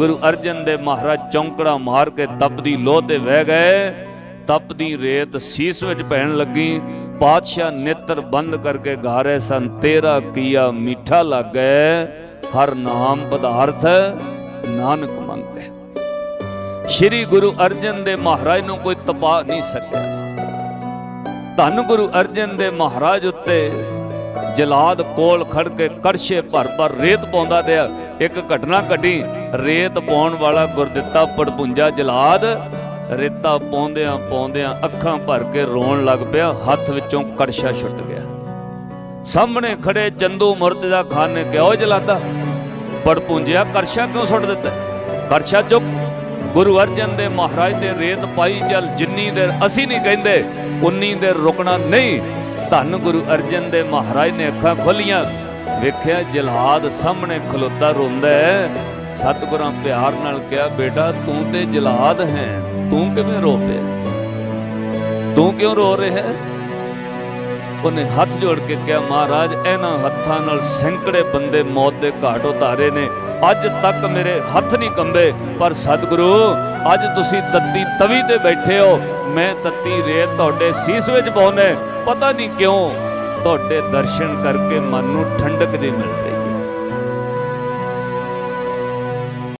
ਗੁਰੂ ਅਰਜਨ ਦੇ ਮਹਾਰਾਜ ਚੌਂਕੜਾ ਮਾਰ ਕੇ ਤਪਦੀ ਲੋਹ ਤੇ ਵਹਿ ਗਏ। ਤਪਦੀ ਰੇਤ ਸੀਸ ਵਿੱਚ ਪੈਣ ਲੱਗੀ। ਪਾਤਸ਼ਾਹ ਨੇਤਰ ਬੰਦ ਕਰਕੇ ਗਾ ਰਹੇ ਸਨ। ਤੇਰਾ ਕੀਆ ਮਿੱਠਾ ਲੱਗੈ। ਹਰ ਨਾਮ ਪਦਾਰਥ ਨਾਨਕ ਮੰਗੈ। ਸ਼੍ਰੀ ਗੁਰੂ ਅਰਜਨ ਦੇ ਮਹਾਰਾਜ ਨੂੰ ਕੋਈ ਤਪਾ ਨਹੀਂ ਸਕਿਆ। ਧੰਨ ਗੁਰੂ ਅਰਜਨ ਦੇ ਮਹਾਰਾਜ ਉੱਤੇ ਜਲਾਦ ਕੋਲ ਖੜ ਕੇ ਕਰਸ਼ੇ ਭਰ ਭਰ ਰੇਤ ਪਾਉਂਦਾ ਰਿਹਾ। ਇੱਕ ਘਟਨਾ ਘਟੀ। ਰੇਤ ਪਾਉਣ ਵਾਲਾ ਗੁਰਦਿੱਤਾ ਪੜਪੁੰਜਾ ਜਲਾਦ ਰੇਤਾ ਪਾਉਂਦਿਆਂ ਪਾਉਂਦਿਆਂ ਅੱਖਾਂ ਭਰ ਕੇ ਰੋਣ ਲੱਗ ਪਿਆ। ਹੱਥ ਵਿੱਚੋਂ ਕੜਛਾ ਛੁੱਟ ਗਿਆ। ਸਾਹਮਣੇ ਖੜੇ ਚੰਦੂ ਮੁਰਤਜ਼ਾ ਖਾਨ ਨੇ ਕਿਹਾ, ਓ ਜਲਾਦਾ, ਪੜਪੁੰਜਿਆ ਕਰਸ਼ਾ ਕਿਉਂ ਸੁੱਟ ਦਿੱਤਾ? ਕਰਸ਼ਾ ਚੁੱਕ ਗੁਰੂ ਅਰਜਨ ਦੇ ਮਹਾਰਾਜ ਦੇ ਰੇਤ ਪਾਈ, ਚੱਲ ਜਿੰਨੀ ਦੇਰ ਅਸੀਂ ਨਹੀਂ ਕਹਿੰਦੇ, ਉਨੀ ਦੇਰ ਰੁਕਣਾ ਨਹੀਂ। ਧੰਨ ਗੁਰੂ ਅਰਜਨ ਦੇ ਮਹਾਰਾਜ ਨੇ ਅੱਖਾਂ ਖੋਲੀਆਂ। ਵੇਖਿਆ ਜਲਾਦ ਸਾਹਮਣੇ ਖਲੋਤਾ ਰੋਂਦਾ ਹੈ। ਸਤਿਗੁਰਾਂ ਪਿਆਰ ਨਾਲ ਕਿਹਾ, ਬੇਟਾ, ਤੂੰ ਤੇ ਜਲਾਦ ਹੈ। ਤੂੰ ਕਿਵੇਂ ਰੋ ਪਿਆ? ਤੂੰ ਕਿਉਂ ਰੋ ਰਿਹਾ ਹੈ? ਉਹਨੇ ਹੱਥ ਜੋੜ ਕੇ ਕਿਹਾ, ਮਹਾਰਾਜ, ਇਹਨਾਂ ਹੱਥਾਂ ਨਾਲ ਸੈਂਕੜੇ ਬੰਦੇ ਮੌਤ ਦੇ ਘਾਟ ਉਤਾਰੇ ਨੇ। ਅੱਜ ਤੱਕ ਮੇਰੇ ਹੱਥ ਨਹੀਂ ਕੰਬੇ, ਪਰ ਸਤਿਗੁਰੂ, ਅੱਜ ਤੁਸੀਂ ਤੱਤੀ ਤਵੀ ਤੇ ਬੈਠੇ ਹੋ। ਮੈਂ ਤੱਤੀ ਰੇਤ ਤੁਹਾਡੇ ਸੀਸ ਵਿੱਚ ਪਾਉਨੇ ਪਤਾ ਨਹੀਂ ਕਿਉਂ ਤੁਹਾਡੇ ਦਰਸ਼ਨ ਕਰਕੇ ਮਨ ਨੂੰ ਠੰਡਕ ਜਿਹੀ ਮਿਲ ਰਹੀ।